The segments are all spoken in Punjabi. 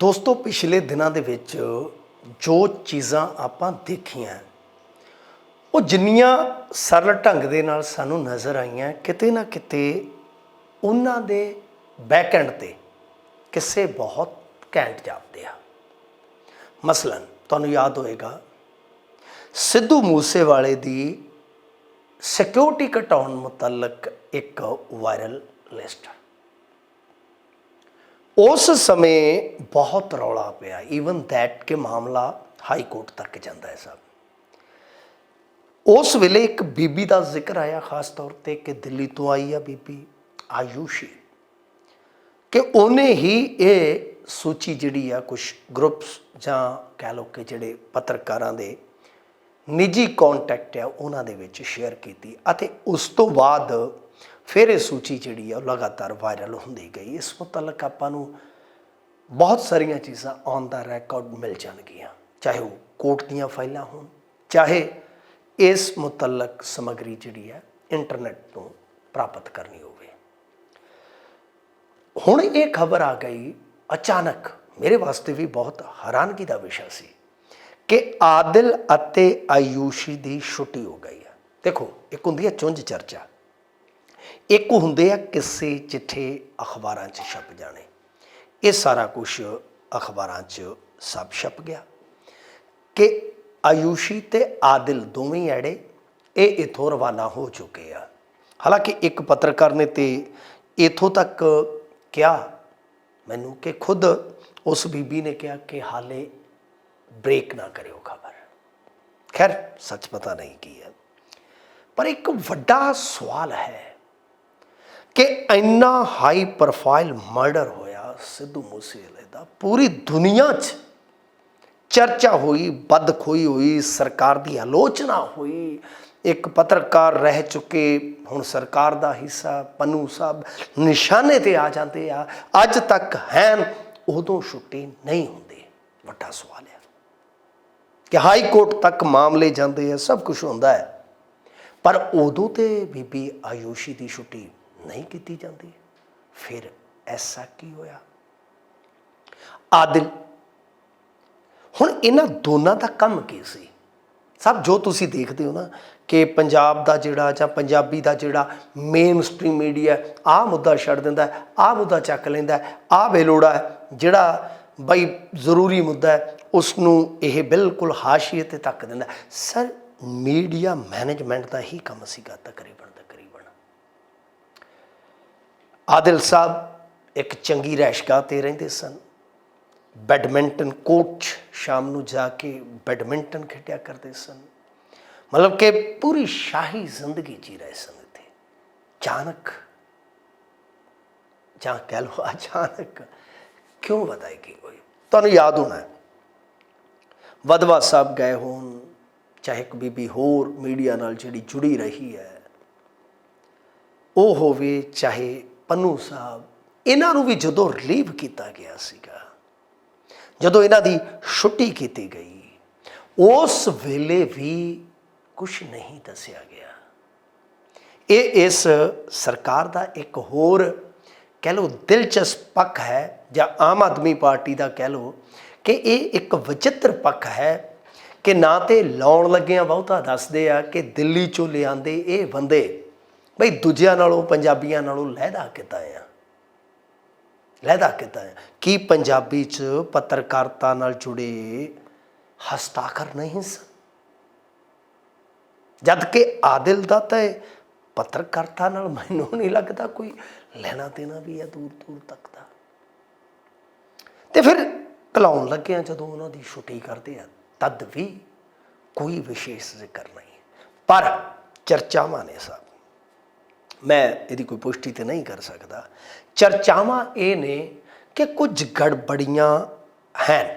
ਦੋਸਤੋ, ਪਿਛਲੇ ਦਿਨਾਂ ਦੇ ਵਿੱਚ ਜੋ ਚੀਜ਼ਾਂ ਆਪਾਂ ਦੇਖੀਆਂ, ਉਹ ਜਿੰਨੀਆਂ ਸਰਲ ਢੰਗ ਦੇ ਨਾਲ ਸਾਨੂੰ ਨਜ਼ਰ ਆਈਆਂ, ਕਿਤੇ ਨਾ ਕਿਤੇ ਉਹਨਾਂ ਦੇ ਬੈਕਐਂਡ ਤੇ ਕਿਸੇ ਬਹੁਤ ਘੈਂਟ ਜਾਪਦੇ ਆ। ਮਸਲਨ, ਤੁਹਾਨੂੰ ਯਾਦ ਹੋਏਗਾ, ਸਿੱਧੂ ਮੂਸੇਵਾਲੇ ਦੀ ਸਿਕਿਉਰਿਟੀ ਘਟਾਉਣ ਮੁਤਲਕ ਇੱਕ ਵਾਇਰਲ ਲਿਸਟ ਉਸ ਸਮੇਂ ਬਹੁਤ ਰੌਲਾ ਪਿਆ। ਈਵਨ ਥੈਟ ਕਿ ਮਾਮਲਾ ਹਾਈ ਕੋਰਟ ਤੱਕ ਜਾਂਦਾ ਹੈ ਸਭ ਉਸ ਵੇਲੇ ਇੱਕ ਬੀਬੀ ਦਾ ਜ਼ਿਕਰ ਆਇਆ ਖਾਸ ਤੌਰ ਤੇ ਕਿ ਦਿੱਲੀ ਤੋਂ ਆਈ ਆ ਬੀਬੀ ਆਯੂਸ਼ੀ। ਕਿ ਉਹਨੇ ਹੀ ਇਹ ਸੂਚੀ ਜਿਹੜੀ ਆ ਕੁਝ ਗਰੁੱਪਸ ਜਾਂ ਕਹਿ ਲਓ ਕਿ ਜਿਹੜੇ ਪੱਤਰਕਾਰਾਂ ਦੇ ਨਿੱਜੀ ਕੰਟੈਕਟ ਆ, ਉਹਨਾਂ ਦੇ ਵਿੱਚ ਸ਼ੇਅਰ ਕੀਤੀ ਅਤੇ ਉਸ ਤੋਂ ਬਾਅਦ ਫਿਰ ਇਹ ਸੂਚੀ ਜਿਹੜੀ ਆ ਉਹ ਲਗਾਤਾਰ ਵਾਇਰਲ ਹੁੰਦੀ ਗਈ। ਇਸ ਮੁਤਲਕ ਆਪਾਂ ਨੂੰ ਬਹੁਤ ਸਾਰੀਆਂ ਚੀਜ਼ਾਂ ਔਨ ਦਾ ਰੈਕੋਰਡ ਮਿਲ ਜਾਣਗੀਆਂ। ਚਾਹੇ ਉਹ ਕੋਰਟ ਦੀਆਂ ਫਾਈਲਾਂ ਹੋਣ, ਚਾਹੇ ਇਸ ਮੁਤਲਕ ਸਮਗਰੀ ਜਿਹੜੀ ਹੈ ਇੰਟਰਨੈਟ ਤੋਂ ਪ੍ਰਾਪਤ ਕਰਨੀ ਹੋਵੇ। ਹੁਣ ਇਹ ਖਬਰ ਆ ਗਈ ਅਚਾਨਕ। ਮੇਰੇ ਵਾਸਤੇ ਵੀ ਬਹੁਤ ਹੈਰਾਨਗੀ ਦਾ ਵਿਸ਼ਾ ਸੀ ਕਿ ਆਦਿਲ ਅਤੇ ਆਯੂਸ਼ੀ ਦੀ ਛੁੱਟੀ ਹੋ ਗਈ ਹੈ ਦੇਖੋ, ਇੱਕ ਹੁੰਦੀ ਹੈ ਚੁੰਝ ਚਰਚਾ। ਇੱਕ ਹੁੰਦੇ ਆ ਕਿਸੇ ਚਿੱਠੇ ਅਖਬਾਰਾਂ 'ਚ ਛਪ ਜਾਣੇ। ਇਹ ਸਾਰਾ ਕੁਝ ਅਖਬਾਰਾਂ 'ਚ ਸਭ ਛਪ ਗਿਆ। ਕਿ ਆਯੂਸ਼ੀ ਤੇ ਆਦਿਲ ਦੋਵੇਂ ਐੜੇ, ਇਹ ਇਥੋਂ ਰਵਾਨਾ ਹੋ ਚੁੱਕੇ ਆ। ਹਾਲਾਂਕਿ ਇੱਕ ਪੱਤਰਕਾਰ ਨੇ ਤੇ ਇਥੋਂ ਤੱਕ ਕਿਹਾ, ਮੈਨੂੰ ਕਿ ਖੁਦ ਉਸ ਬੀਬੀ ਨੇ ਕਿਹਾ ਕਿ ਹਾਲੇ ਬ੍ਰੇਕ ਨਾ ਕਰਿਓ ਖਬਰ। ਖੈਰ, ਸੱਚ ਪਤਾ ਨਹੀਂ ਕੀ ਹੈ। ਪਰ ਇੱਕ ਵੱਡਾ ਸਵਾਲ ਹੈ ਕਿ ਇੰਨਾ ਹਾਈ ਪ੍ਰੋਫਾਈਲ ਮਰਡਰ ਹੋਇਆ ਸਿੱਧੂ ਮੂਸੇਵਾਲੇ ਦਾ। ਪੂਰੀ ਦੁਨੀਆ 'ਚ ਚਰਚਾ ਹੋਈ, ਬਦਖੋਈ ਹੋਈ, ਸਰਕਾਰ ਦੀ ਆਲੋਚਨਾ ਹੋਈ। ਇੱਕ ਪੱਤਰਕਾਰ ਰਹਿ ਚੁੱਕੇ, ਹੁਣ ਸਰਕਾਰ ਦਾ ਹਿੱਸਾ ਪਨੂ ਸਾਹਿਬ, ਨਿਸ਼ਾਨੇ ਤੇ ਆ ਜਾਂਦੇ ਆ। ਅੱਜ ਤੱਕ ਹੈਨ ਉਦੋਂ ਛੁੱਟੀ ਨਹੀਂ ਹੁੰਦੀ। ਵੱਡਾ ਸਵਾਲ ਹੈ ਕਿ ਹਾਈ ਕੋਰਟ ਤੱਕ ਮਾਮਲੇ ਜਾਂਦੇ ਆ, ਸਭ ਕੁਝ ਹੁੰਦਾ ਹੈ। ਪਰ ਉਦੋਂ ਤੇ ਬੀਬੀ ਆਯੂਸ਼ੀ ਦੀ ਛੁੱਟੀ ਨਹੀਂ ਕੀਤੀ ਜਾਂਦੀ। ਫਿਰ ਐਸਾ ਕੀ ਹੋਇਆ? ਆਦਿਲ, ਹੁਣ ਇਹਨਾਂ ਦੋਨਾਂ ਦਾ ਕੰਮ ਕੀ ਸੀ? ਸਭ ਜੋ ਤੁਸੀਂ ਦੇਖਦੇ ਹੋ ਨਾ ਕਿ ਪੰਜਾਬ ਦਾ ਜਿਹੜਾ ਜਾਂ ਪੰਜਾਬੀ ਦਾ ਜਿਹੜਾ ਮੇਨ ਸਟ੍ਰੀਮ ਮੀਡੀਆ ਆਹ ਮੁੱਦਾ ਛੱਡ ਦਿੰਦਾ ਆਹ ਮੁੱਦਾ ਚੱਕ ਲੈਂਦਾ ਆਹ ਬੇਲੋੜਾ ਜਿਹੜਾ ਬਈ ਜ਼ਰੂਰੀ ਮੁੱਦਾ ਹੈ ਉਸ ਨੂੰ ਇਹ ਬਿਲਕੁਲ ਹਾਸ਼ੀਏ ਤੇ ਤੱਕ ਦਿੰਦਾ ਸਰ ਮੀਡੀਆ ਮੈਨੇਜਮੈਂਟ ਦਾ ਹੀ ਕੰਮ ਸੀਗਾ ਤਕਰੀਬਨ। ਆਦਿਲ ਸਾਹਿਬ ਇੱਕ ਚੰਗੀ ਰਹਿਸ਼ਗਾਹ ਤੇ ਰਹਿੰਦੇ ਸਨ। ਬੈਡਮਿੰਟਨ ਕੋਚ ਸ਼ਾਮ ਨੂੰ ਜਾ ਕੇ ਬੈਡਮਿੰਟਨ ਖੇਡਿਆ ਕਰਦੇ ਸਨ। ਮਤਲਬ ਕਿ ਪੂਰੀ ਸ਼ਾਹੀ ਜ਼ਿੰਦਗੀ ਜੀ ਰਹੇ ਸਨ ਇੱਥੇ। ਅਚਾਨਕ ਜਾਂ ਕਹਿ ਲਓ ਅਚਾਨਕ, ਕਿਉਂ ਵਧਾਈ ਹੋਈ ਤੁਹਾਨੂੰ ਯਾਦ ਹੋਣਾ ਹੈ। ਵਦਵਾ ਸਾਹਿਬ ਗਏ ਹੋਣ, ਚਾਹੇ ਇੱਕ ਬੀਬੀ ਹੋਰ ਮੀਡੀਆ ਨਾਲ ਜਿਹੜੀ ਜੁੜੀ ਰਹੀ ਹੈ। ਉਹ ਹੋਵੇ ਚਾਹੇ ਪੰਨੂ ਸਾਹਿਬ, ਇਹਨਾਂ ਨੂੰ ਵੀ ਜਦੋਂ ਰਿਲੀਵ ਕੀਤਾ ਗਿਆ ਸੀਗਾ, ਜਦੋਂ ਇਹਨਾਂ ਦੀ ਛੁੱਟੀ ਕੀਤੀ ਗਈ, ਉਸ ਵੇਲੇ ਵੀ ਕੁਝ ਨਹੀਂ ਦੱਸਿਆ ਗਿਆ। ਇਹ ਇਸ ਸਰਕਾਰ ਦਾ ਇੱਕ ਹੋਰ ਕਹਿ ਲਓ ਦਿਲਚਸਪ ਪੱਖ ਹੈ, ਜਾਂ ਆਮ ਆਦਮੀ ਪਾਰਟੀ ਦਾ ਕਹਿ ਲਓ ਕਿ ਇਹ ਇੱਕ ਵਿਚਿੱਤਰ ਪੱਖ ਹੈ ਕਿ ਨਾ ਤੇ ਲਾਉਣ ਲੱਗਿਆਂ ਬਹੁਤਾ ਦੱਸਦੇ ਆ ਕਿ ਦਿੱਲੀ ਚੋਂ ਲਿਆਂਦੇ ਇਹ ਬੰਦੇ ਬਈ ਦੂਜਿਆਂ ਨਾਲੋਂ, ਪੰਜਾਬੀਆਂ ਨਾਲੋਂ ਲਹਿਦਾ ਕਿਤਾ ਆ? ਲਹਿਦਾ ਕਿਤਾ ਆ? ਕੀ ਪੰਜਾਬੀ ਚ ਪੱਤਰਕਾਰਤਾ ਨਾਲ ਜੁੜੇ ਹਸਤਾਖਰ ਨਹੀਂ ਸਨ? ਜਦ ਕਿ ਆਦਿਲ ਦਾ ਤਾਂ ਪੱਤਰਕਾਰਤਾ ਨਾਲ ਮੈਨੂੰ ਨਹੀਂ ਲੱਗਦਾ ਕੋਈ ਲੈਣਾ ਦੇਣਾ ਵੀ ਹੈ ਦੂਰ ਦੂਰ ਤੱਕ ਦਾ। ਤੇ ਫਿਰ ਕਲਾਉਣ ਲੱਗਿਆ ਜਦੋਂ ਉਹਨਾਂ ਦੀ ਛੁੱਟੀ ਕਰਦੇ ਆ, ਤਦ ਵੀ ਕੋਈ ਵਿਸ਼ੇਸ਼ ਜ਼ਿਕਰ ਨਹੀਂ। ਪਰ ਚਰਚਾਵਾਂ ਨੇ ਸਭ। ਮੈਂ ਇਹਦੀ ਕੋਈ ਪੁਸ਼ਟੀ ਤੇ ਨਹੀਂ ਕਰ ਸਕਦਾ। ਚਰਚਾਵਾਂ ਇਹ ਨੇ ਕਿ ਕੁਝ ਗੜਬੜੀਆਂ ਹਨ,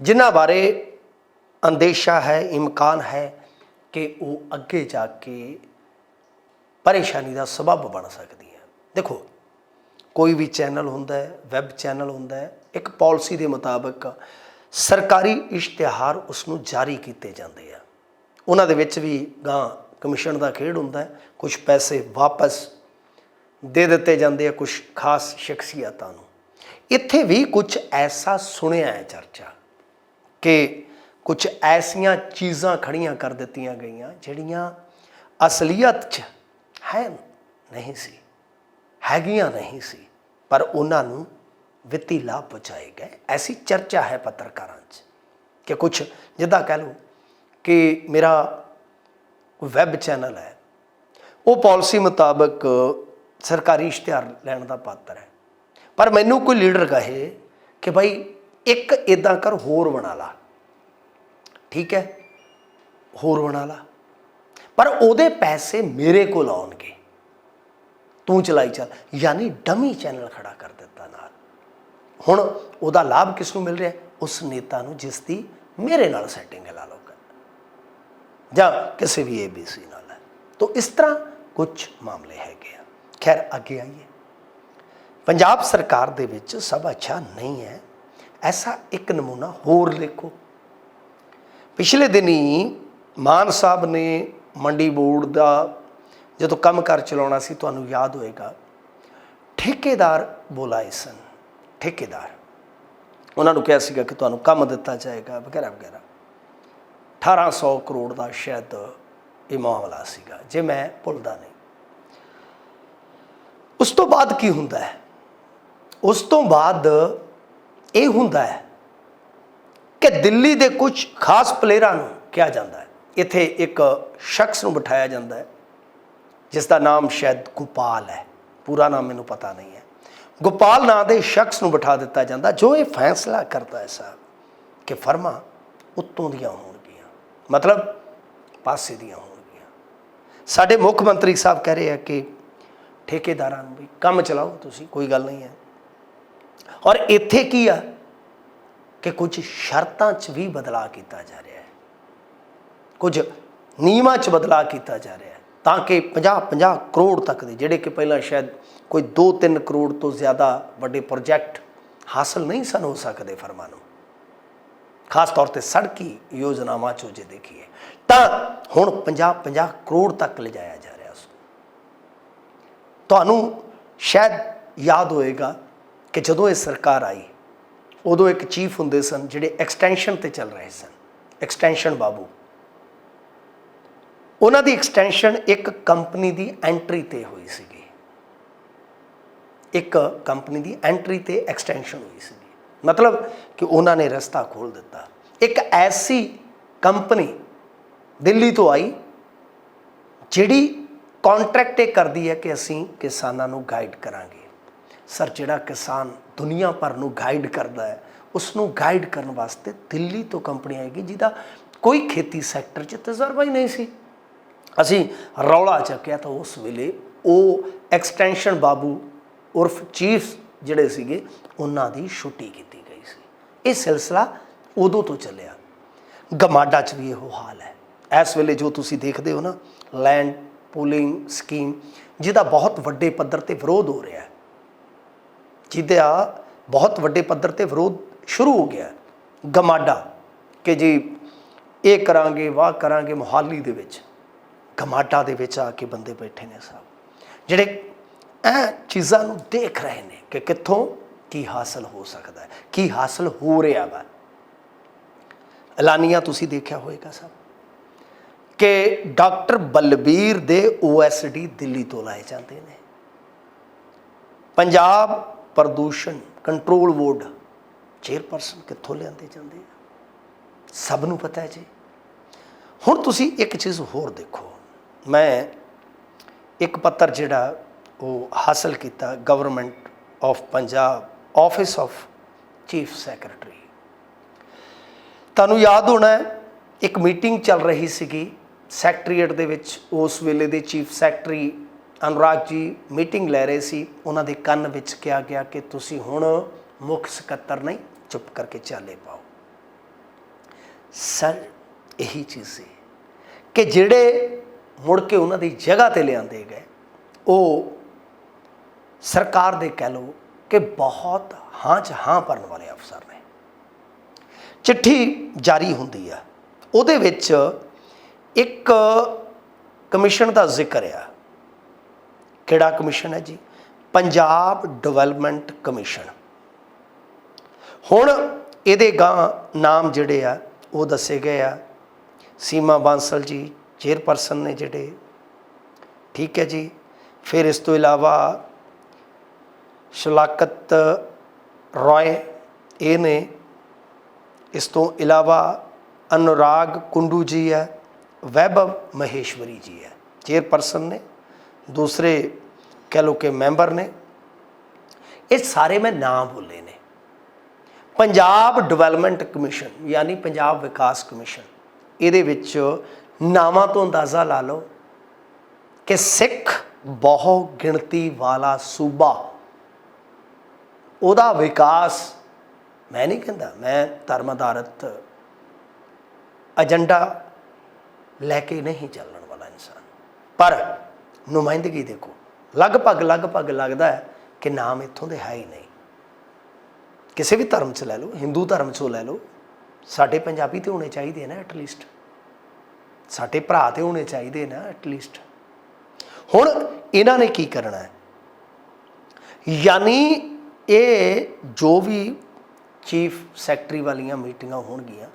ਜਿਨ੍ਹਾਂ ਬਾਰੇ ਅੰਦੇਸ਼ਾ ਹੈ, ਇਮਕਾਨ ਹੈ ਕਿ ਉਹ ਅੱਗੇ ਜਾ ਕੇ ਪਰੇਸ਼ਾਨੀ ਦਾ ਸਬਬ ਬਣ ਸਕਦੀ ਹੈ ਦੇਖੋ, ਕੋਈ ਵੀ ਚੈਨਲ ਹੁੰਦਾ ਹੈ, ਵੈਬ ਚੈਨਲ ਹੁੰਦਾ ਹੈ, ਇੱਕ ਪਾਲਿਸੀ ਦੇ ਮੁਤਾਬਕ ਸਰਕਾਰੀ ਇਸ਼ਤਿਹਾਰ ਉਸ ਨੂੰ ਜਾਰੀ ਕੀਤੇ ਜਾਂਦੇ ਆ। ਉਹਨਾਂ ਦੇ ਵਿੱਚ ਵੀ ਗਾਂ ਕਮਿਸ਼ਨ ਦਾ ਖੇਡ ਹੁੰਦਾ ਹੈ ਕੁਝ ਪੈਸੇ ਵਾਪਸ ਦੇ ਦਿੱਤੇ ਜਾਂਦੇ ਆ ਕੁਝ ਖਾਸ ਸ਼ਖਸੀਅਤਾਂ ਨੂੰ। ਇੱਥੇ ਵੀ ਕੁਝ ਐਸਾ ਸੁਣਿਆ ਹੈ ਚਰਚਾ ਕਿ ਕੁਝ ਐਸੀਆਂ ਚੀਜ਼ਾਂ ਖੜੀਆਂ ਕਰ ਦਿੱਤੀਆਂ ਗਈਆਂ ਜਿਹੜੀਆਂ ਅਸਲੀਅਤ 'ਚ ਹੈ ਨਹੀਂ ਸੀ, ਹੈਗੀਆਂ ਨਹੀਂ ਸੀ, ਪਰ ਉਹਨਾਂ ਨੂੰ ਵਿੱਤੀ ਲਾਭ ਪਹੁੰਚਾਏ ਗਏ। ਐਸੀ ਚਰਚਾ ਹੈ ਪੱਤਰਕਾਰਾਂ 'ਚ ਕਿ ਕੁਝ ਜਿੱਦਾਂ ਕਹਿ ਲਓ ਕਿ ਮੇਰਾ ਵੈਬ ਚੈਨਲ ਹੈ। ਉਹ ਪਾਲਿਸੀ ਮੁਤਾਬਕ ਸਰਕਾਰੀ ਇਸ਼ਤਿਹਾਰ ਲੈਣ ਦਾ ਪਾਤਰ ਹੈ। ਪਰ ਮੈਨੂੰ ਕੋਈ ਲੀਡਰ ਕਹੇ ਕਿ ਭਾਈ ਇੱਕ ਇਦਾਂ ਕਰ, ਹੋਰ ਬਣਾ ਲਾ। ਠੀਕ ਹੈ? ਹੋਰ ਬਣਾ ਲਾ। ਪਰ ਉਹਦੇ ਪੈਸੇ ਮੇਰੇ ਕੋਲ ਆਉਣਗੇ। ਤੂੰ ਚਲਾਈ ਚੱਲ। ਯਾਨੀ ਡਮੀ ਚੈਨਲ ਖੜਾ ਕਰ ਦਿੱਤਾ ਨਾਲ। ਹੁਣ ਉਹਦਾ ਲਾਭ ਕਿਸ ਨੂੰ ਮਿਲ ਰਿਹਾ? ਉਸ ਨੇਤਾ ਨੂੰ, ਜਿਸ ਦੀ ਮੇਰੇ ਨਾਲ ਸੈਟਿੰਗ ਹੈ ਲਾ ਲਓ। ਜਾਂ ਕਿਸੇ ਵੀ ABC ਨਾਲ ਹੈ। ਤਾਂ ਇਸ ਤਰ੍ਹਾਂ ਕੁਝ ਮਾਮਲੇ ਹੈਗੇ ਆ। ਖੈਰ, ਅੱਗੇ ਆਈਏ। ਪੰਜਾਬ ਸਰਕਾਰ ਦੇ ਵਿੱਚ ਸਭ ਅੱਛਾ ਨਹੀਂ ਹੈ। ਐਸਾ ਇੱਕ ਨਮੂਨਾ ਹੋਰ ਦੇਖੋ ਪਿਛਲੇ ਦਿਨੀ ਮਾਨ ਸਾਹਿਬ ਨੇ ਮੰਡੀ ਬੋਰਡ ਦਾ ਜਦੋਂ ਕੰਮ ਕਰ ਚਲਾਉਣਾ ਸੀ, ਤੁਹਾਨੂੰ ਯਾਦ ਹੋਏਗਾ। ਠੇਕੇਦਾਰ ਬੁਲਾਏ ਸਨ। ਠੇਕੇਦਾਰ। ਉਹਨਾਂ ਨੂੰ ਕਿਹਾ ਸੀਗਾ ਕਿ ਤੁਹਾਨੂੰ ਕੰਮ ਦਿੱਤਾ ਜਾਏਗਾ, ਵਗੈਰਾ ਵਗੈਰਾ। 1800 ਕਰੋੜ ਦਾ ਸ਼ਾਇਦ ਇਹ ਮਾਮਲਾ ਸੀਗਾ, ਜੇ ਮੈਂ ਭੁੱਲਦਾ ਨਹੀਂ। ਉਸ ਤੋਂ ਬਾਅਦ ਕੀ ਹੁੰਦਾ ਹੈ? ਉਸ ਤੋਂ ਬਾਅਦ ਇਹ ਹੁੰਦਾ ਹੈ ਕਿ ਦਿੱਲੀ ਦੇ ਕੁਝ ਖਾਸ ਪਲੇਅਰਾਂ ਨੂੰ ਕਿਹਾ ਜਾਂਦਾ ਹੈ। ਇੱਥੇ ਇੱਕ ਸ਼ਖਸ ਨੂੰ ਬਿਠਾਇਆ ਜਾਂਦਾ ਹੈ, ਜਿਸ ਦਾ ਨਾਮ ਸ਼ਾਇਦ ਗੋਪਾਲ ਹੈ। ਪੂਰਾ ਨਾਮ ਮੈਨੂੰ ਪਤਾ ਨਹੀਂ ਹੈ। ਗੋਪਾਲ ਨਾਂ ਦੇ ਸ਼ਖਸ ਨੂੰ ਬਿਠਾ ਦਿੱਤਾ ਜਾਂਦਾ, ਜੋ ਇਹ ਫੈਸਲਾ ਕਰਦਾ ਹੈ ਸਾਹਿਬ ਕਿ ਫਰਮਾਂ ਉੱਤੋਂ ਦੀਆਂ ਹੋਣ। ਮਤਲਬ ਪਾਸੇ ਦੀਆਂ ਹੋਣਗੀਆਂ। ਸਾਡੇ ਮੁੱਖ ਮੰਤਰੀ ਸਾਹਿਬ ਕਹਿ ਰਹੇ ਆ ਕਿ ਠੇਕੇਦਾਰਾਂ ਨੂੰ ਵੀ ਕੰਮ ਚਲਾਓ, ਤੁਸੀਂ ਕੋਈ ਗੱਲ ਨਹੀਂ ਹੈ। ਔਰ ਇੱਥੇ ਕੀ ਆ ਕਿ ਕੁਝ ਸ਼ਰਤਾਂ 'ਚ ਵੀ ਬਦਲਾਅ ਕੀਤਾ ਜਾ ਰਿਹਾ ਹੈ। ਕੁਝ ਨਿਯਮਾਂ 'ਚ ਬਦਲਾਅ ਕੀਤਾ ਜਾ ਰਿਹਾ ਹੈ ਤਾਂ ਕਿ 50 50 ਕਰੋੜ ਤੱਕ ਦੇ, ਜਿਹੜੇ ਕਿ ਪਹਿਲਾਂ ਸ਼ਾਇਦ ਕੋਈ 2-3 ਕਰੋੜ ਤੋਂ ਜ਼ਿਆਦਾ ਵੱਡੇ ਪ੍ਰੋਜੈਕਟ ਹਾਸਲ ਨਹੀਂ ਸਨ ਹੋ ਸਕਦੇ ਫਰਮਾਂ ਨੂੰ ਖਾਸ ਤੌਰ ਤੇ ਸੜਕੀ ਯੋਜਨਾਵਾਂ 'ਚੋਂ ਜੇ ਦੇਖੀਏ, ਤਾਂ ਹੁਣ 50 50 ਕਰੋੜ ਤੱਕ ਲਿਜਾਇਆ ਜਾ ਰਿਹਾ ਉਸ ਤੁਹਾਨੂੰ ਸ਼ਾਇਦ ਯਾਦ ਹੋਏਗਾ ਕਿ ਜਦੋਂ ਇਹ ਸਰਕਾਰ ਆਈ, ਉਦੋਂ ਇੱਕ ਚੀਫ ਹੁੰਦੇ ਸਨ ਜਿਹੜੇ ਐਕਸਟੈਂਸ਼ਨ ਤੇ ਚੱਲ ਰਹੇ ਸਨ ਐਕਸਟੈਂਸ਼ਨ ਬਾਬੂ। ਉਹਨਾਂ ਦੀ ਐਕਸਟੈਂਸ਼ਨ ਇੱਕ ਕੰਪਨੀ ਦੀ ਐਂਟਰੀ ਤੇ ਹੋਈ ਸੀਗੀ। ਇੱਕ ਕੰਪਨੀ ਦੀ ਐਂਟਰੀ ਤੇ ਐਕਸਟੈਂਸ਼ਨ ਹੋਈ ਸੀਗੀ ਮਤਲਬ ਕਿ ਉਹਨਾਂ ਨੇ ਰਸਤਾ ਖੋਲ ਦਿੱਤਾ। ਇੱਕ ਐਸੀ ਕੰਪਨੀ ਦਿੱਲੀ ਤੋਂ ਆਈ, ਜਿਹੜੀ ਕੰਟਰੈਕਟ ਇਹ ਕਰਦੀ ਹੈ ਕਿ ਅਸੀਂ ਕਿਸਾਨਾਂ ਨੂੰ ਗਾਈਡ ਕਰਾਂਗੇ। ਸਰ, ਜਿਹੜਾ ਕਿਸਾਨ ਦੁਨੀਆ ਭਰ ਨੂੰ ਗਾਈਡ ਕਰਦਾ ਹੈ ਉਸ ਨੂੰ ਗਾਈਡ ਕਰਨ ਵਾਸਤੇ ਦਿੱਲੀ ਤੋਂ ਕੰਪਨੀ ਆਏਗੀ, ਜਿਹਦਾ ਕੋਈ ਖੇਤੀ ਸੈਕਟਰ 'ਚ ਤਜਰਬਾ ਹੀ ਨਹੀਂ ਸੀ। ਅਸੀਂ ਰੌਲਾ ਚੱਕਿਆ ਤਾਂ ਉਸ ਵੇਲੇ ਉਹ ਐਕਸਟੈਂਸ਼ਨ ਬਾਬੂ ਉਰਫ ਚੀਫ ਜਿਹੜੇ ਸੀਗੇ, ਉਹਨਾਂ ਦੀ ਛੁੱਟੀ ਕੀਤੀ ਗਈ ਸੀ। ਇਹ ਸਿਲਸਿਲਾ ਉਦੋਂ ਤੋਂ ਚੱਲਿਆ। ਗਮਾਡਾ 'ਚ ਵੀ ਇਹੋ ਹਾਲ ਹੈ। ਇਸ ਵੇਲੇ ਜੋ ਤੁਸੀਂ ਦੇਖਦੇ ਹੋ ਨਾ ਲੈਂਡ ਪੂਲਿੰਗ ਸਕੀਮ ਜਿਹਦਾ ਬਹੁਤ ਵੱਡੇ ਪੱਧਰ ਤੇ ਵਿਰੋਧ ਹੋ ਰਿਹਾ ਹੈ। ਜਿਹਦਾ ਬਹੁਤ ਵੱਡੇ ਪੱਧਰ ਤੇ ਵਿਰੋਧ ਸ਼ੁਰੂ ਹੋ ਗਿਆ ਗਮਾਡਾ ਕਿ ਜੀ, ਇਹ ਕਰਾਂਗੇ, ਵਾਹ ਕਰਾਂਗੇ ਮੁਹਾਲੀ ਦੇ ਵਿੱਚ। ਗਮਾਡਾ ਦੇ ਵਿੱਚ ਆ ਕੇ ਬੰਦੇ ਬੈਠੇ ਨੇ ਸਾਹਿਬ ਜਿਹੜੇ ਇਹ ਚੀਜ਼ਾਂ ਨੂੰ ਦੇਖ ਰਹੇ ਨੇ ਕਿ ਕਿੱਥੋਂ ਕੀ ਹਾਸਲ ਹੋ ਸਕਦਾ ਹੈ, ਕੀ ਹਾਸਲ ਹੋ ਰਿਹਾ ਵਾ। ਐਲਾਨੀਆਂ ਤੁਸੀਂ ਦੇਖਿਆ ਹੋਵੇਗਾ ਸਭ ਕਿ ਡਾਕਟਰ ਬਲਬੀਰ ਦੇ ਓਐਸਡੀ ਦਿੱਲੀ ਤੋਂ ਲਾਏ ਜਾਂਦੇ ਨੇ। ਪੰਜਾਬ ਪ੍ਰਦੂਸ਼ਣ ਕੰਟਰੋਲ ਬੋਰਡ ਚੇਅਰਪਰਸਨ ਕਿੱਥੋਂ ਲਿਆਂਦੇ ਜਾਂਦੇ ਆ? ਸਭ ਨੂੰ ਪਤਾ ਹੈ ਜੀ। ਹੁਣ ਤੁਸੀਂ ਇੱਕ ਚੀਜ਼ ਹੋਰ ਦੇਖੋ। ਮੈਂ ਇੱਕ ਪੱਤਰ ਜਿਹੜਾ ਉਹ ਹਾਸਲ ਕੀਤਾ government of Punjab office of chief secretary ਤੁਹਾਨੂੰ ਯਾਦ ਹੋਣਾ ਹੈ, ਇੱਕ ਮੀਟਿੰਗ ਚੱਲ ਰਹੀ ਸੀਗੀ ਸੈਕਟਰੀਏਟ ਦੇ ਵਿੱਚ। ਉਸ ਵੇਲੇ ਦੇ ਚੀਫ ਸੈਕਟਰੀ ਅਨੁਰਾਗ ਜੀ ਮੀਟਿੰਗ ਲੈ ਰਹੇ ਸੀ। ਉਹਨਾਂ ਦੇ ਕੰਨ ਵਿੱਚ ਕਿਹਾ ਗਿਆ ਕਿ ਤੁਸੀਂ ਹੁਣ ਮੁੱਖ ਸਕੱਤਰ ਨਹੀਂ, ਚੁੱਪ ਕਰਕੇ ਚਾਲੇ ਪਾਓ। ਸਰ, ਇਹੀ ਚੀਜ਼ ਸੀ ਕਿ ਜਿਹੜੇ ਮੁੜ ਕੇ ਉਹਨਾਂ ਦੀ ਜਗ੍ਹਾ ਤੇ ਲਿਆਂਦੇ ਗਏ, ਉਹ ਸਰਕਾਰ ਦੇ ਕਹਿ ਲਓ ਕਿ ਬਹੁਤ ਹਾਂ ਚ ਹਾਂ ਭਰਨ ਵਾਲੇ ਅਫਸਰ ਨੇ। ਚਿੱਠੀ ਜਾਰੀ ਹੁੰਦੀ ਆ। ਉਹਦੇ ਵਿੱਚ ਇੱਕ ਕਮਿਸ਼ਨ ਦਾ ਜ਼ਿਕਰ ਆ। ਕਿਹੜਾ ਕਮਿਸ਼ਨ ਹੈ ਜੀ? Punjab development commission. ਹੁਣ ਇਹਦੇ ਗਾਂ ਨਾਮ ਜਿਹੜੇ ਆ, ਉਹ ਦੱਸੇ ਗਏ ਆ। ਸੀਮਾ ਬਾਂਸਲ ਜੀ, ਚੇਅਰਪਰਸਨ ਨੇ ਜਿਹੜੇ। ਠੀਕ ਹੈ ਜੀ। ਫਿਰ ਇਸ ਤੋਂ ਇਲਾਵਾ ਸ਼ਲਾਕਤ ਰਾਏ, ਇਹ ਨੇ ਇਸ ਤੋਂ ਇਲਾਵਾ ਅਨੁਰਾਗ ਕੁੰਡੂ ਜੀ ਹੈ, ਵੈਭਵ ਮਹੇਸ਼ਵਰੀ ਜੀ ਹੈ, ਚੇਅਰਪਰਸਨ ਨੇ, ਦੂਸਰੇ ਕਹਿ ਲਓ ਕਿ ਮੈਂਬਰ ਨੇ। ਇਹ ਸਾਰੇ ਮੈਂ ਨਾਮ ਬੋਲੇ ਨੇ। ਪੰਜਾਬ ਡਿਵੈਲਪਮੈਂਟ ਕਮਿਸ਼ਨ, ਯਾਨੀ ਪੰਜਾਬ ਵਿਕਾਸ ਕਮਿਸ਼ਨ, ਇਹਦੇ ਵਿੱਚ ਨਾਵਾਂ ਤੋਂ ਅੰਦਾਜ਼ਾ ਲਾ ਲਓ ਕਿ ਸਿੱਖ ਬਹੁ ਗਿਣਤੀ ਵਾਲਾ ਸੂਬਾ ਉਹਦਾ ਵਿਕਾਸ ਮੈਂ ਨਹੀਂ ਕਹਿੰਦਾ, ਮੈਂ ਧਰਮ ਆਧਾਰਿਤ ਏਜੰਡਾ ਲੈ ਕੇ ਨਹੀਂ ਚੱਲਣ ਵਾਲਾ ਇਨਸਾਨ। ਪਰ ਨੁਮਾਇੰਦਗੀ ਦੇਖੋ, ਲਗਭਗ ਲਗਭਗ ਲੱਗਦਾ ਹੈ ਕਿ ਨਾਮ ਇੱਥੋਂ ਦੇ ਹੈ ਹੀ ਨਹੀਂ। ਕਿਸੇ ਵੀ ਧਰਮ 'ਚ ਲੈ ਲਓ, ਹਿੰਦੂ ਧਰਮ 'ਚੋਂ ਲੈ ਲਓ, ਸਾਡੇ ਪੰਜਾਬੀ ਤੇ ਹੋਣੇ ਚਾਹੀਦੇ ਨਾ ਐਟਲੀਸਟ ਸਾਡੇ ਭਰਾ ਤੇ ਹੋਣੇ ਚਾਹੀਦੇ ਨਾ ਐਟਲੀਸਟ ਹੁਣ ਇਹਨਾਂ ਨੇ ਕੀ ਕਰਨਾ ਹੈ? ਯਾਨੀ ਇਹ ਜੋ ਵੀ ਚੀਫ ਸੈਕਟਰੀ ਵਾਲੀਆਂ ਮੀਟਿੰਗਾਂ ਹੋਣਗੀਆਂ,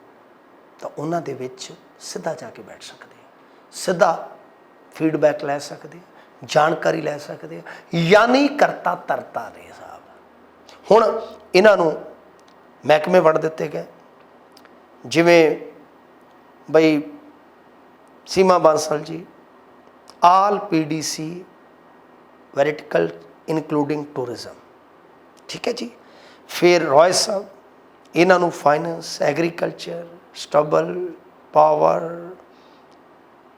ਤਾਂ ਉਹਨਾਂ ਦੇ ਵਿੱਚ ਸਿੱਧਾ ਜਾ ਕੇ ਬੈਠ ਸਕਦੇ ਆ। ਸਿੱਧਾ ਫੀਡਬੈਕ ਲੈ ਸਕਦੇ ਆ, ਜਾਣਕਾਰੀ ਲੈ ਸਕਦੇ ਆ, ਯਾਨੀ ਕਰਤਾ ਤਰਤਾ ਦੇ ਹਿਸਾਬ ਹੁਣ ਇਹਨਾਂ ਨੂੰ ਮਹਿਕਮੇ ਵੰਡ ਦਿੱਤੇ ਗਏ। ਜਿਵੇਂ ਬਈ Seema Bansal ji, all PDC vertical including tourism ਠੀਕ ਹੈ ਜੀ। ਫਿਰ ਰॉय ਸਾਹਿਬ, ਇਹਨਾਂ ਨੂੰ finance agriculture stubble power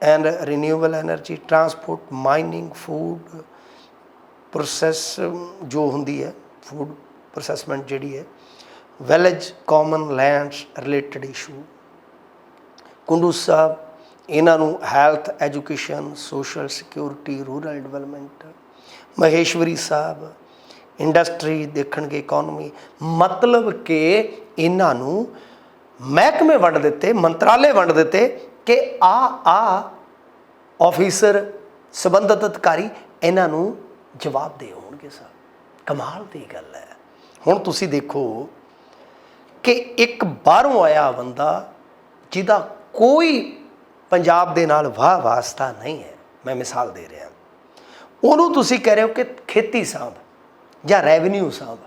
and renewable energy transport mining food process ਜੋ ਹੁੰਦੀ ਹੈ ਫੂਡ ਪ੍ਰੋਸੈਸਮੈਂਟ ਜਿਹੜੀ ਹੈ village common lands related issue Kundu Sahib, ਇਹਨਾਂ ਨੂੰ health education social security rural development Maheshwari Sahib industry ਦੇਖਣਗੇ economy ਮਤਲਬ ਕਿ ਇਹਨਾਂ ਨੂੰ ਮਹਿਕਮੇ ਵੰਡ ਦਿੱਤੇ, ਮੰਤਰਾਲੇ ਵੰਡ ਦਿੱਤੇ ਕਿ ਆ ਆ ਆਫੀਸਰ ਸਬੰਧਤ ਅਧਿਕਾਰੀ ਇਹਨਾਂ ਨੂੰ ਜਵਾਬ ਦੇ ਹੋਣਗੇ ਸਰ। ਕਮਾਲ ਦੀ ਗੱਲ ਹੈ। ਹੁਣ ਤੁਸੀਂ ਦੇਖੋ ਕਿ ਇੱਕ ਬਾਹਰੋਂ ਆਇਆ ਬੰਦਾ ਜਿਹਦਾ ਕੋਈ ਪੰਜਾਬ ਦੇ ਨਾਲ ਵਾਹ ਵਾਸਤਾ ਨਹੀਂ ਹੈ, ਮੈਂ ਮਿਸਾਲ ਦੇ ਰਿਹਾ। ਉਹਨੂੰ ਤੁਸੀਂ ਕਹਿ ਰਹੇ ਹੋ ਕਿ ਖੇਤੀ ਸਾਂਭ। ਜਾਂ ਰੈਵਨਿਊ ਸਾਂਭ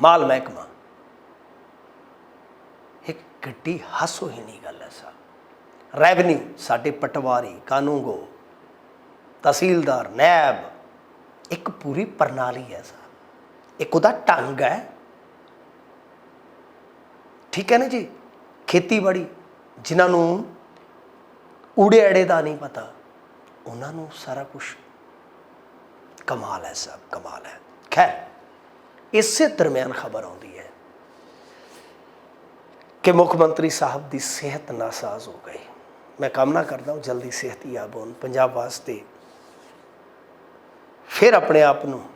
ਮਾਲ ਮਹਿਕਮਾ। ਇੱਕ ਗੱਡੀ ਹਾਸੋ ਹੀ ਨਹੀਂ ਗੱਲ ਹੈ ਸਾਹਿਬ ਰੈਵਨਿਊ, ਸਾਡੇ ਪਟਵਾਰੀ, ਕਾਨੂੰਗੋ, ਤਹਿਸੀਲਦਾਰ, ਨੈਬ, ਇੱਕ ਪੂਰੀ ਪ੍ਰਣਾਲੀ ਹੈ ਸਾਹਿਬ ਇੱਕ ਉਹਦਾ ਢੰਗ ਹੈ। ਠੀਕ ਹੈ ਨਾ ਜੀ? ਖੇਤੀਬਾੜੀ, ਜਿਨ੍ਹਾਂ ਨੂੰ ਊੜੇ ਅੜੇ ਦਾ ਨਹੀਂ ਪਤਾ, ਉਹਨਾਂ ਨੂੰ ਸਾਰਾ ਕੁਝ ਕਮਾਲ ਹੈ ਸਭ, ਕਮਾਲ ਹੈ। ਖੈਰ, ਇਸੇ ਦਰਮਿਆਨ ਖਬਰ ਆਉਂਦੀ ਹੈ ਕਿ ਮੁੱਖ ਮੰਤਰੀ ਸਾਹਿਬ ਦੀ ਸਿਹਤ ਨਾਸਾਜ਼ ਹੋ ਗਈ। ਮੈਂ ਕਾਮਨਾ ਕਰਦਾ ਹਾਂ ਜਲਦੀ ਸਿਹਤਯਾਬ ਹੋਣ, ਪੰਜਾਬ ਵਾਸਤੇ ਫਿਰ ਆਪਣੇ ਆਪ ਨੂੰ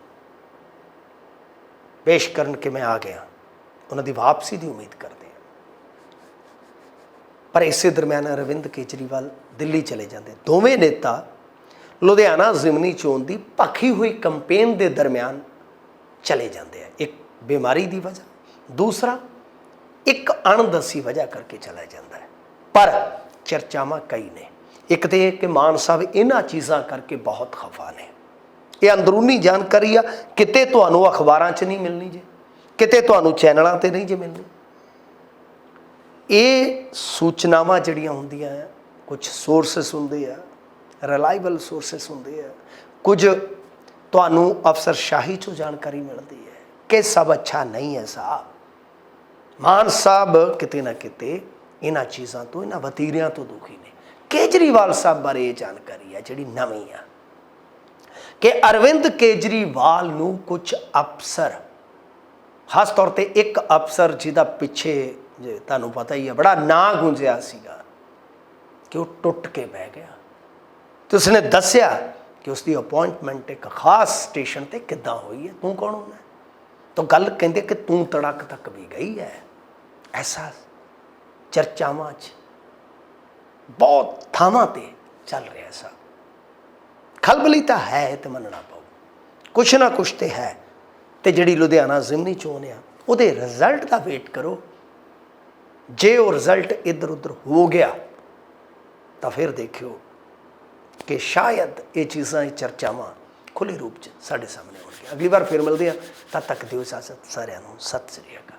ਪੇਸ਼ ਕਰਨ ਕਿ ਮੈਂ ਆ ਗਿਆ। ਉਹਨਾਂ ਦੀ ਵਾਪਸੀ ਦੀ ਉਮੀਦ ਕਰਦੇ ਹਾਂ। ਪਰ ਇਸੇ ਦਰਮਿਆਨ ਅਰਵਿੰਦ ਕੇਜਰੀਵਾਲ ਦਿੱਲੀ ਚਲੇ ਜਾਂਦੇ। ਦੋਵੇਂ ਨੇਤਾ ਲੁਧਿਆਣਾ ਜ਼ਿਮਨੀ ਚੋਣ ਦੀ ਭਖੀ ਹੋਈ ਕੈਂਪੇਨ ਦੇ ਦਰਮਿਆਨ ਚਲੇ ਜਾਂਦੇ ਆ। ਇੱਕ ਬਿਮਾਰੀ ਦੀ ਵਜ੍ਹਾ, ਦੂਸਰਾ ਇੱਕ ਅਣਦਸੀ ਵਜ੍ਹਾ ਕਰਕੇ ਚਲਾ ਜਾਂਦਾ ਹੈ। ਪਰ ਚਰਚਾਵਾਂ ਕਈ ਨੇ। ਇੱਕ ਤੇ ਇਹ ਕਿ ਮਾਨ ਸਾਹਿਬ ਇਹਨਾਂ ਚੀਜ਼ਾਂ ਕਰਕੇ ਬਹੁਤ ਖਫਾ ਨੇ। ਇਹ ਅੰਦਰੂਨੀ ਜਾਣਕਾਰੀ ਆ, ਕਿਤੇ ਤੁਹਾਨੂੰ ਅਖਬਾਰਾਂ 'ਚ ਨਹੀਂ ਮਿਲਣੀ ਜੇ, ਕਿਤੇ ਤੁਹਾਨੂੰ ਚੈਨਲਾਂ ਤੇ ਨਹੀਂ ਜੇ ਮਿਲਣੀ। ਇਹ ਸੂਚਨਾਵਾਂ ਜਿਹੜੀਆਂ ਹੁੰਦੀਆਂ ਆ ਕੁਝ ਸੋਰਸਸ ਹੁੰਦੇ ਆ ਰਿਲਾਈਬਲ ਸੋਰਸਸ ਹੁੰਦੇ ਆ। ਕੁਝ ਤੁਹਾਨੂੰ ਅਫਸਰਸ਼ਾਹੀ ਚੋਂ ਜਾਣਕਾਰੀ ਮਿਲਦੀ ਹੈ ਕਿ ਸਭ ਅੱਛਾ ਨਹੀਂ ਹੈ ਸਾਹਿਬ। ਮਾਨ ਸਾਹਿਬ ਕਿਤੇ ਨਾ ਕਿਤੇ ਇਹਨਾਂ ਚੀਜ਼ਾਂ ਤੋਂ, ਇਹਨਾਂ ਵਤੀਰਿਆਂ ਤੋਂ ਦੁਖੀ ਨੇ। ਕੇਜਰੀਵਾਲ ਸਾਹਿਬ ਬਾਰੇ ਇਹ ਜਾਣਕਾਰੀ ਹੈ ਜਿਹੜੀ ਨਵੀਂ ਆ ਕਿ ਅਰਵਿੰਦ ਕੇਜਰੀਵਾਲ ਨੂੰ ਕੁਝ ਅਫਸਰ, ਖਾਸ ਤੌਰ ਤੇ ਇੱਕ ਅਫਸਰ ਜਿਹਦਾ ਪਿੱਛੇ ਜੇ ਤੁਹਾਨੂੰ ਪਤਾ ਹੀ ਹੈ, ਬੜਾ ਨਾਂ ਗੁੰਜਿਆ ਸੀਗਾ ਕਿ ਉਹ ਟੁੱਟ ਕੇ ਬਹਿ ਗਿਆ। ਤੇ ਉਸਨੇ ਦੱਸਿਆ ਕਿ ਉਸ ਦੀ ਅਪਾਇੰਟਮੈਂਟ ਇੱਕ ਖਾਸ ਸਟੇਸ਼ਨ ਤੇ ਕਿੱਦਾਂ ਹੋਈ ਹੈ? ਤੂੰ ਕੌਣ ਹੁੰਦਾ ਤਾਂ ਗੱਲ ਕਹਿੰਦੇ ਕਿ ਤੂੰ ਤੜਕ ਤੱਕ ਵੀ ਗਈ ਹੈ। ਐਸਾ ਚਰਚਾਵਾਂ 'ਚ ਬਹੁਤ ਥਾਵਾਂ ਤੇ ਚੱਲ ਰਿਹਾ ਸਾ ਖਲਬਲੀ ਤਾਂ ਹੈ ਇਹ ਤੇ ਮੰਨਣਾ ਪਊ। ਕੁਛ ਨਾ ਕੁਛ ਤੇ ਹੈ। ਤੇ ਜਿਹੜੀ ਲੁਧਿਆਣਾ ਜ਼ਿਮਨੀ ਚੋਣ ਆ, ਉਹਦੇ ਰਿਜ਼ਲਟ ਦਾ ਵੇਟ ਕਰੋ। ਜੇ ਉਹ ਰਿਜ਼ਲਟ ਇੱਧਰ ਉੱਧਰ ਹੋ ਗਿਆ, ਤਾਂ ਫਿਰ ਦੇਖਿਓ ਕਿ ਸ਼ਾਇਦ ਇਹ ਚੀਜ਼ਾਂ ਇਹ ਚਰਚਾਵਾਂ ਖੁੱਲੇ ਰੂਪ 'ਚ ਸਾਡੇ ਸਾਹਮਣੇ ਆਉਣਗੀਆਂ। ਅਗਲੀ ਵਾਰ ਫਿਰ ਮਿਲਦੇ ਆ ਤਦ ਤੱਕ ਦਿਓ ਇਜਾਜ਼ਤ ਸਾਰਿਆਂ ਨੂੰ। ਸਤਿ ਸ੍ਰੀ ਅਕਾਲ।